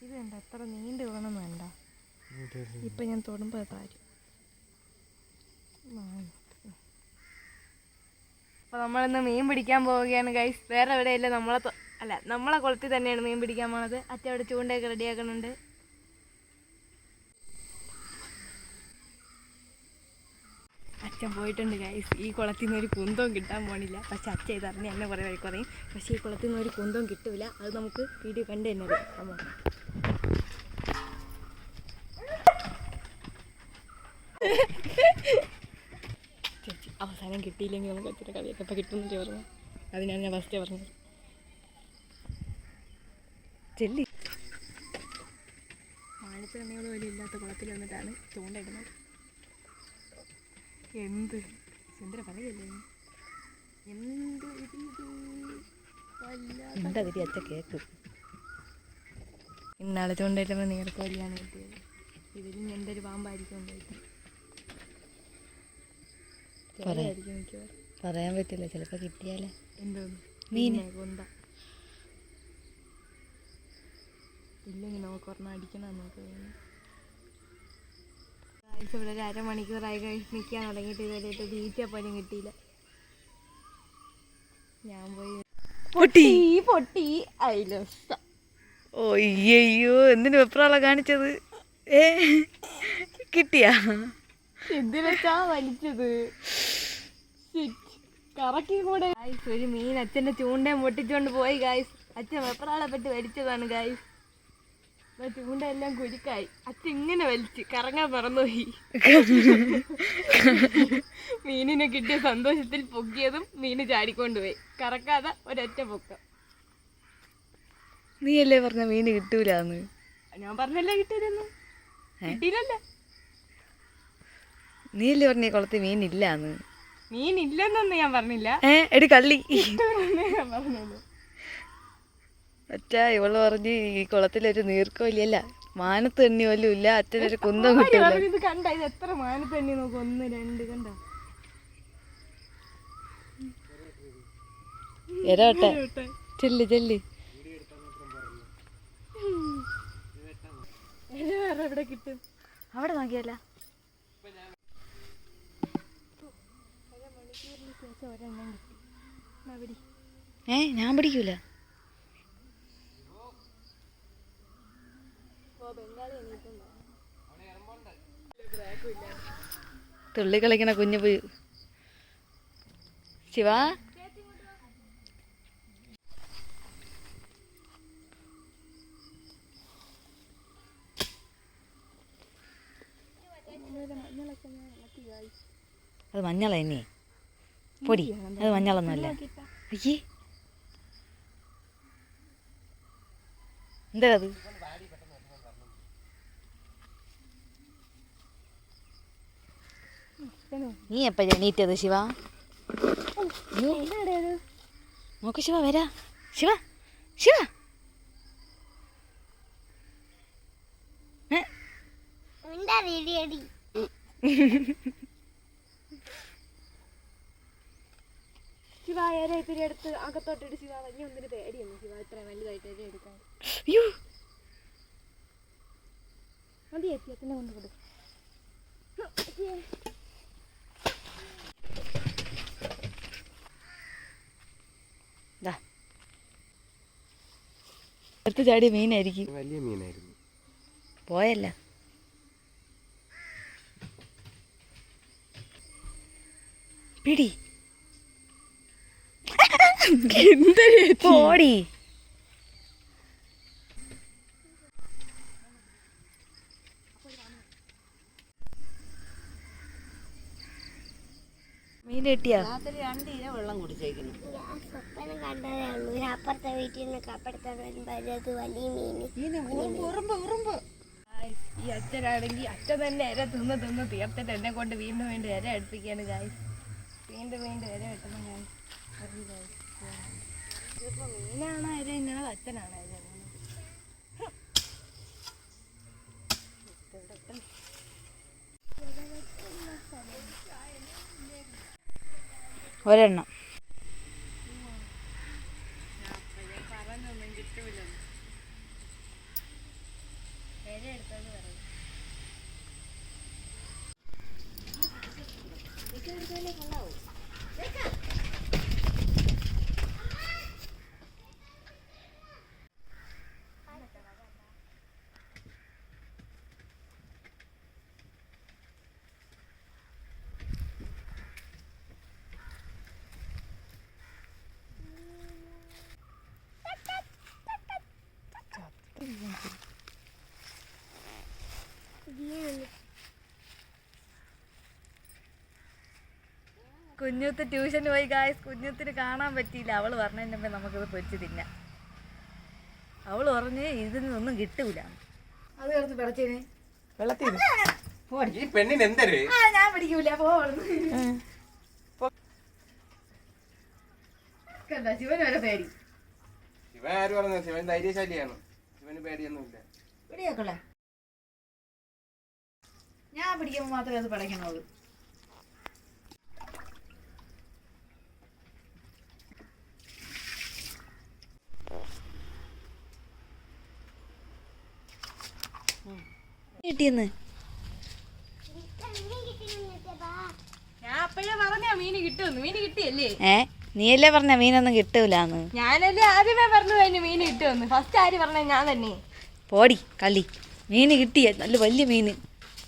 ഇത് വേണ്ട എത്ര നീണ്ടു വേണം വേണ്ട. ഇപ്പൊ ഞാൻ തൊടുമ്പോ താരും അപ്പൊ നമ്മളിന്ന് മീൻ പിടിക്കാൻ പോവുകയാണ് ഗൈസ് വേറെ എവിടെയല്ല നമ്മളെ അല്ല നമ്മളെ കുളത്തിൽ തന്നെയാണ് മീൻ പിടിക്കാൻ പോണത്. അച്ഛൻ അവിടെ ചൂണ്ടയൊക്കെ റെഡിയാക്കുന്നുണ്ട്. അച്ഛൻ പോയിട്ടുണ്ട് ഗൈസ് ഈ കുളത്തിൽ നിന്ന് ഒരു കുന്തവും കിട്ടാൻ പോണില്ല. പക്ഷെ അച്ഛൻ ഇതറിഞ്ഞ് എന്നെ കുറേ വഴി കുറയും പക്ഷേ ഈ കുളത്തിൽ നിന്ന് ഒരു കുന്തവും കിട്ടില്ല അത് നമുക്ക് വീഡിയോ കണ്ട് തന്നെ അറിയാം ചേച്ചി അവസാനം കിട്ടിയില്ലെങ്കിൽ നമുക്ക് അച്ഛന്റെ കളിയൊക്കെ ഇപ്പം കിട്ടുന്നില്ല പറഞ്ഞു അതിനാണ് ഞാൻ ഫസ്റ്റ് പറഞ്ഞത്. ചെല്ലി. മാനത്ത് കണ്ണികൾ പോലും ഇല്ലാത്ത കുളത്തിൽ വന്നിട്ടാണ് ചൂണ്ടയിടുന്നത്. എന്ത്? സുന്ദര പറയല്ലേ എന്ത് എന്താ തിരി അച്ഛ കേക്ക് ഇന്നാളെ ചൂണ്ടയിട്ടപ്പോൾ നീർക്ക് വലിയാണ് കിട്ടിയത്. ഇതിലും ഒരു പാമ്പായിരിക്കും ഉണ്ടായിട്ട് പറയാൻ പറ്റില്ല. ചിലപ്പോ കിട്ടിയാലേ. എന്തോന്ന് മീന്. ഇല്ലെങ്കിൽ നമുക്ക് ഒരെണ്ണം അടിക്കണം നമുക്ക് ഇവിടെ ഒരു അരമണിക്കൂറായി കഴിഞ്ഞ് നിൽക്കാൻ തുടങ്ങിയിട്ട് ഇതുവരെയായിട്ട് തീറ്റ പോലും കിട്ടിയില്ല. ഞാൻ പോയി. പൊട്ടി. പൊട്ടി അയിലൊസ്ത ഓ അയ്യോ എന്തിനു വെപ്രാള കാണിച്ചത്? ഏ കിട്ടിയാ? എന്തിനാ വലിച്ചത്. കറക്കി കൂടെ. ഗായ്സ് ഒരു മീൻ അച്ഛന്റെ ചൂണ്ടയും പൊട്ടിച്ചുകൊണ്ട് പോയി ഗായ്സ് അച്ഛൻ വെപ്രാളെ പറ്റി വലിച്ചതാണ് ഗായ്സ് എല്ലാം കുരുക്കായി. അച്ഛൻ ഇങ്ങനെ വലിച്ച് കറങ്ങാൻ പറന്നുപോയി മീനിനെ കിട്ടിയ സന്തോഷത്തിൽ പൊക്കിയതും മീന് ചാടിക്കൊണ്ടുപോയി. കറക്കാതെ ഒരൊറ്റ പൊക്ക. നീ അല്ലേ പറഞ്ഞ മീന് കിട്ടൂലെന്ന്? ഞാൻ പറഞ്ഞല്ലേ കിട്ടൂലെന്ന്? കിട്ടിയില്ലല്ലേ നീ അല്ലേ പറഞ്ഞ കുളത്തിൽ മീനില്ലാന്ന്? മീനില്ലെന്നൊന്നും ഞാൻ പറഞ്ഞില്ല. ഏ എടി കള്ളി. ഞാൻ പറഞ്ഞുള്ളൂ. അച്ഛാ ഇവൾ പറഞ്ഞ് ഈ കുളത്തിലൊരു നീർക്കോലിയല്ല മാനത്ത് തണ്ണി പോലും ഇല്ല അച്ഛനൊരു കുന്തം കിട്ടൂല ഇത് കണ്ട? ഇത് എത്ര മാനത്ത് തന്നെ നോക്കും? ഒന്ന് രണ്ട് കണ്ട? എരോട്ടെ ചെല്ലി ചെല്ലി. എവിടെ കിട്ടും? അവിടെ നോക്കിയല്ല. ഏ ഞാൻ പിടിക്കൂല. തുള്ളി കളിക്കണ കുഞ്ഞു പോയി. ശിവ? അത് മഞ്ഞള ഇനി. പൊടി. അത് മഞ്ഞളൊന്നുമല്ല. അയ്യേ. എന്താ അത് നീ എപ്പ എണീറ്റത് ശിവ? നോക്ക് ശിവ വരാ. ശിവ ശിവ? ശിവ ഏറെ ഇത്തിരി എടുത്ത് അകത്തോട്ടിട്ട് ശിവ വലിയ ഒന്നിന് പേടിയൊന്നും ശിവ. ഇത്ര വലുതായിട്ട് എരി എടുക്കാൻ. അയ്യോ. മതി എത്തി അച്ഛനെ കൊണ്ട് അടുത്ത് ചാടിയ മീനായിരിക്കും. വലിയ മീനായിരുന്നു. പോയല്ല. പിടി. എന്തൊരു പോടി. മീൻ കിട്ടിയാ സ്വപ്നം കണ്ടതേ ഉള്ളൂ. ഒരു അപ്പുറത്തെ വീട്ടിൽ നിന്ന് കപ്പെടുത്താൻ വരുമ്പോ അത് വലിയ മീന്. ഈ അച്ഛനാണെങ്കിൽ അച്ഛൻ തന്നെ ഇര തിന്ന് തിന്ന് തീർത്തിട്ട് എന്നെ കൊണ്ട് വീണ്ടും വീണ്ടും ഇര അടുപ്പിക്കാണ് ഗായ് വീണ്ടും വീണ്ടും ഇര കിട്ടണം ഞാൻ ഇതിപ്പോ മീനാണോ ഇര ഇന്നത് അച്ഛനാണോ ഇര ഒരെണ്ണം. കുഞ്ഞുത്ത് ട്യൂഷന് പോയി ഗായസ് കുഞ്ഞുത്തിന് കാണാൻ പറ്റിയില്ല. അവൾ പറഞ്ഞതിന്റെ മുമ്പേ നമുക്കിത് പൊരിച്ച് തിന്നാം. അവൾ പറഞ്ഞ് ഇതിൽ നിന്നൊന്നും കിട്ടൂല. അത് കിടന്ന് പിടച്ചേന്. വെള്ളത്തിൽ ഈ പെണ്ണിന് എന്തര്? ആ ഞാൻ പിടിക്കൂല. പോ കണ്ട ശിവന് വരെ പേടി? ശിവൻ ആര് പറഞ്ഞു? ശിവൻ ധൈര്യശാലിയാണ്. ശിവന് പേടിയൊന്നുമില്ല. പിടിയാക്കളെ ഞാൻ പിടിക്കുമ്പോൾ മാത്രമേ അത് പിടയ്ക്കണുള്ളൂ. കിട്ടിയെന്ന്? ഏ നീയല്ലേ പറഞ്ഞ മീനൊന്നും കിട്ടൂലെന്ന്? ഞാനല്ലേ ആദ്യമേ പറഞ്ഞു അതിന് മീന് കിട്ടുമെന്ന്. ഫസ്റ്റ് ആര് പറഞ്ഞ ഞാൻ തന്നെ. പോടി കളി മീന് കിട്ടിയ നല്ല വലിയ മീന്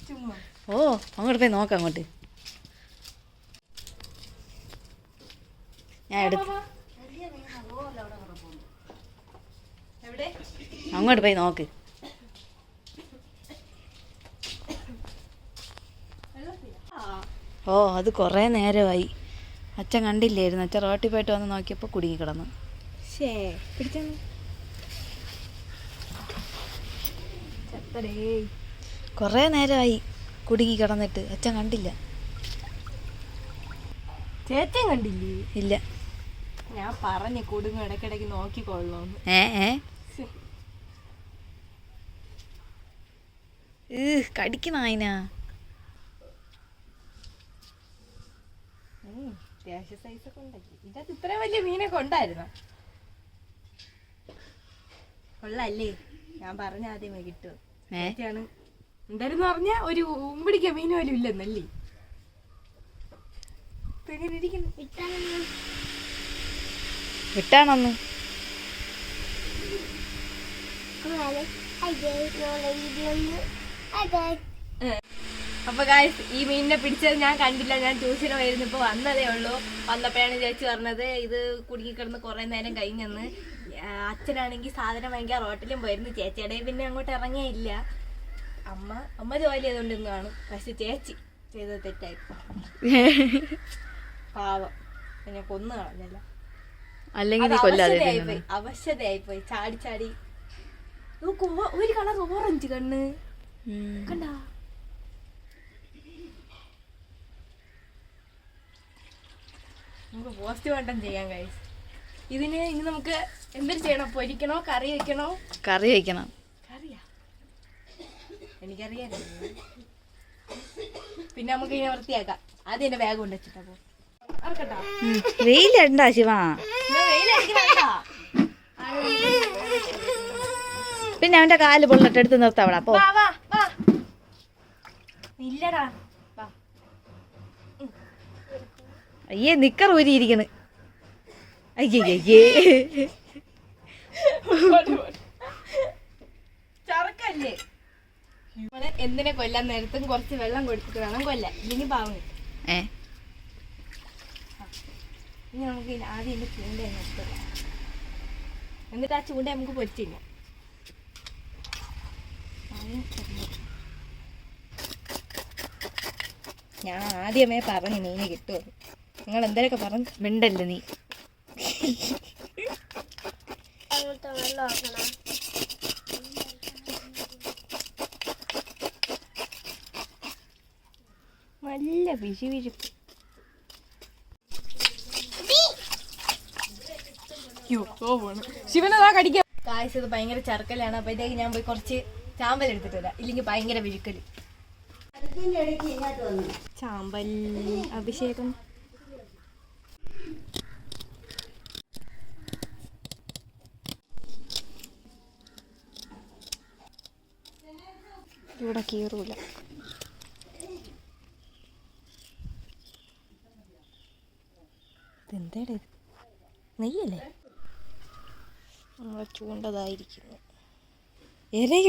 ചുമ്മാ. ഓ അങ്ങോട്ട് പോയി നോക്കാം അങ്ങോട്ട്. ഞാൻ എടുക്കും അങ്ങോട്ട് പോയി നോക്ക്. ഓ അത് കുറേ നേരമായി. അച്ഛൻ കണ്ടില്ലായിരുന്നു. അച്ഛൻ റോട്ടിൽ പോയിട്ട് വന്ന് നോക്കിയപ്പോൾ കുടുങ്ങി കിടന്നു. ശേ പിടിച്ചു. കുറേ നേരമായി കുടുങ്ങി കിടന്നിട്ട്. അച്ഛൻ കണ്ടില്ല. ചേച്ചൻ കണ്ടില്ലേ? ഇല്ല. ഞാൻ പറഞ്ഞു കുടുങ്ങും ഇടയ്ക്കിടയ്ക്ക് നോക്കിക്കൊള്ളൂന്ന്. ഏ ഏ? കടിക്കുന്ന അതിനാ അത്യാവശ്യ സൈസൊക്കെ ഉണ്ടാക്കി ഇതത് ഇത്രയും വലിയ മീനൊക്കെ ഉണ്ടായിരുന്നു? കൊള്ളല്ലേ? ഞാൻ പറഞ്ഞ ആദ്യമേ കിട്ടും. ഏ? ചേച്ചിയാണ് എന്തായിരുന്നു പറഞ്ഞ ഒരു ഉമ്പിടിക്ക മീൻ പോലും ഇല്ലെന്നല്ലേ? ഇപ്പൊ അതെ. വിട്ടാണൊന്ന് അപ്പൊ ഗായ്സ് ഈ മീനിനെ പിടിച്ചത് ഞാൻ കണ്ടില്ല. ഞാൻ ട്യൂഷന് പോയിരുന്നു. ഇപ്പൊ വന്നതേ ഉള്ളൂ. വന്നപ്പോഴാണ് ചേച്ചി പറഞ്ഞത് ഇത് കുടുങ്ങി കിടന്ന് കുറെ നേരം കഴിഞ്ഞെന്ന്. അച്ഛനാണെങ്കിൽ സാധനം വാങ്ങിക്കാൻ റോട്ടിലും പോയിരുന്നു. ചേച്ചിയുടെ പിന്നെ അങ്ങോട്ട് ഇറങ്ങിയില്ല അമ്മ അമ്മ ജോലി ചെയ്തോണ്ട് ഇന്ന് കാണും. പക്ഷെ ചേച്ചി ചെയ്തത് തെറ്റായി. പാവം. എന്നെ കൊന്നു കളഞ്ഞല്ല. അല്ലെങ്കിൽ അവശതയായിപ്പോയി. ചാടി ചാടി. ഒരു കളർ ഓറഞ്ച് കണ്ണ്. കണ്ടാ? നമുക്ക് പോസ്റ്റ് പോസ്റ്റ്മോർട്ടം ചെയ്യാം കൈസ് ഇതിന് ഇനി നമുക്ക് എന്തൊരു ചെയ്യണം? പൊരിക്കണോ? കറി വെക്കണോ? കറി വയ്ക്കണം കറിയാ? എനിക്കറിയാം. പിന്നെ നമുക്ക് ഇനി വൃത്തിയാക്കാം. ആദ്യം എന്റെ ബാഗ് കൊണ്ട് വെച്ചിട്ടോ പോ. വെയിലുണ്ടാ ശിവ. പിന്നെ അവന്റെ കാൽ പൊള്ളിട്ട് എടുത്ത് നിർത്താവടാ പോ. ഇല്ലടാ. അയ്യേ നിക്കർ ഊരിയിരിക്കണ്. അയ്യേ അയ്യേ ചറക്കല്ലേ? എന്തിനെ കൊല്ലാൻ നേരത്തും കുറച്ച് വെള്ളം കൊടുത്തിട്ട് വേണം കൊല്ലാൻ. ഇല്ലെങ്കിൽ പാവം കിട്ടും. ഏ? ഇനി നമുക്ക് ഇനി ആദ്യം എന്റെ ചൂണ്ട നിർത്തുക എന്നിട്ട് ആ ചൂണ്ട നമുക്ക് പൊരിച്ചില്ല ഞാൻ ആദ്യമേ പറഞ്ഞു മീന് കിട്ടുമോ നിങ്ങൾ എന്തൊക്കെ പറഞ്ഞു മിണ്ടല്ലേ നീ? നല്ല വിഷി വിഴിപ്പ് ശിവനതാ കടിക്കാം കായ്സ് ഇത് ഭയങ്കര ചർക്കലാണ് അപ്പോഴത്തേക്ക് ഞാൻ പോയി കുറച്ച് ചാമ്പൽ എടുത്തിട്ട് വരാം. ഇല്ലെങ്കിൽ ഭയങ്കര വിഴുക്കൽ. ചാമ്പൽ അഭിഷേകം. ഇവിടെ കീറൂല. ഇതെന്തേടെ? ഇത് നെയ്യല്ലേ? നമ്മളെ ചൂണ്ടതായിരിക്കുന്നു. എരയും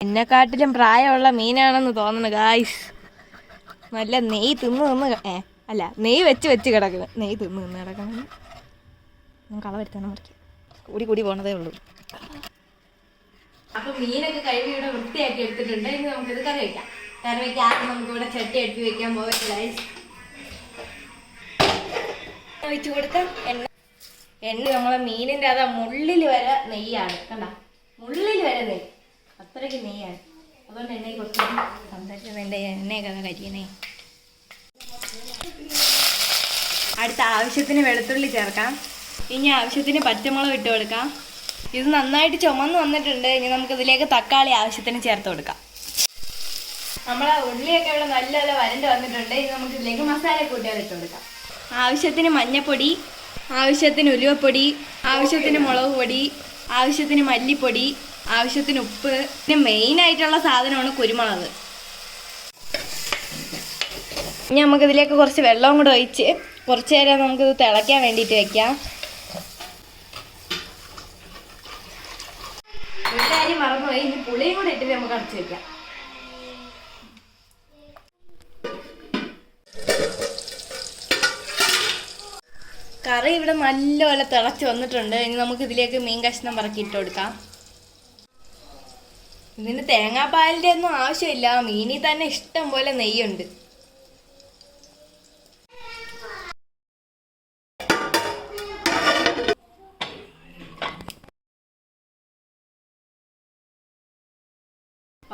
എന്നെക്കാട്ടിലും പ്രായമുള്ള മീനാണെന്ന് തോന്നുന്നു ഗായ്സ് നല്ല നെയ്യ് തിന്ന് തിന്ന് ഏ? അല്ല നെയ് വെച്ച് വെച്ച് കിടക്കുക നെയ് തിന്ന് തിന്ന് കിടക്കണം ഞാൻ കള വരുത്താനും മറിക്കും കൂടി കൂടി പോണതേ ഉള്ളൂ. അപ്പൊ മീനൊക്കെ കഴുകി ഇവിടെ വൃത്തിയാക്കി എടുത്തിട്ടുണ്ട്. ഇനി നമുക്കിത് ഇത് കറി വെക്കാം. കറി വെക്കാൻ ആദ്യം നമുക്ക് ഇവിടെ ചട്ടി എടുത്ത് വെക്കാൻ പോകത്തില്ല ഒഴിച്ചു കൊടുക്കാം എണ്ണ. എണ്ണ നമ്മളെ മീനിന്റെ അതാ മുള്ളിൽ വരെ നെയ്യാണ്. കണ്ട? മുള്ളിൽ വരെ നെയ്യ്. അത്രയ്ക്ക് നെയ്യാണ്. അതുകൊണ്ട് എണ്ണയിൽ കുറച്ച് സന്തോഷം എന്റെ എണ്ണയൊക്കെ കരിയണേ. അടുത്ത ആവശ്യത്തിന് വെളുത്തുള്ളി ചേർക്കാം. ഇനി ആവശ്യത്തിന് പച്ചമുളക് ഇട്ട് കൊടുക്കാം. ഇത് നന്നായിട്ട് ചുമന്ന് വന്നിട്ടുണ്ട്. ഇനി നമുക്ക് ഇതിലേക്ക് തക്കാളി ആവശ്യത്തിന് ചേർത്ത് കൊടുക്കാം. നമ്മളെ ഉള്ളിയൊക്കെ ഇവിടെ നല്ല വരണ്ട് വന്നിട്ടുണ്ട്. ഇനി നമുക്ക് ഇതിലേക്ക് മസാല കൂട്ടിയാൽ ഇട്ട് കൊടുക്കാം. ആവശ്യത്തിന് മഞ്ഞപ്പൊടി ആവശ്യത്തിന് ഉലുവപ്പൊടി ആവശ്യത്തിന് മുളക് പൊടി ആവശ്യത്തിന് മല്ലിപ്പൊടി ആവശ്യത്തിന് ഉപ്പ്. പിന്നെ മെയിൻ ആയിട്ടുള്ള സാധനമാണ് കുരുമുളക്. ഇനി നമുക്കിതിലേക്ക് കുറച്ച് വെള്ളവും കൂടെ ഒഴിച്ച് കുറച്ച് നേരം നമുക്കിത് തിളയ്ക്കാൻ വേണ്ടിയിട്ട് വെക്കാം. കാര്യം മറന്നുപോയി ഇനി പുളിയും കൂടെ ഇട്ടിട്ട് നമുക്ക് അടച്ചു വെക്കാം. കറി ഇവിടെ നല്ലപോലെ തിളച്ച് വന്നിട്ടുണ്ട്. ഇനി നമുക്ക് ഇതിലേക്ക് മീൻ കഷ്ണം പറക്കി ഇട്ട് കൊടുക്കാം. ഇതിന് തേങ്ങാപ്പാലിന്റെ ഒന്നും ആവശ്യമില്ല. മീനിൽ തന്നെ ഇഷ്ടം പോലെ നെയ്യുണ്ട്.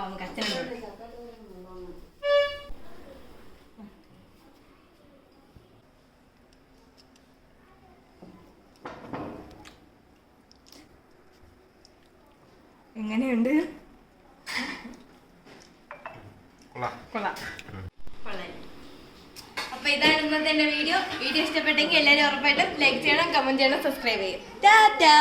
നമുക്ക് അച്ഛനെ വിളിക്കാം. എങ്ങനെയുണ്ട്? കൊള്ളാം. കൊള്ളാം. കൊള്ളാം. അപ്പൊ ഇതാണ് ഇന്നത്തെ എന്റെ വീഡിയോ. വീഡിയോ ഇഷ്ടപ്പെട്ടെങ്കിൽ എല്ലാവരും ഉറപ്പായിട്ടും ലൈക്ക് ചെയ്യണം കമന്റ് ചെയ്യണം സബ്സ്ക്രൈബ് ചെയ്യും ടാറ്റാ!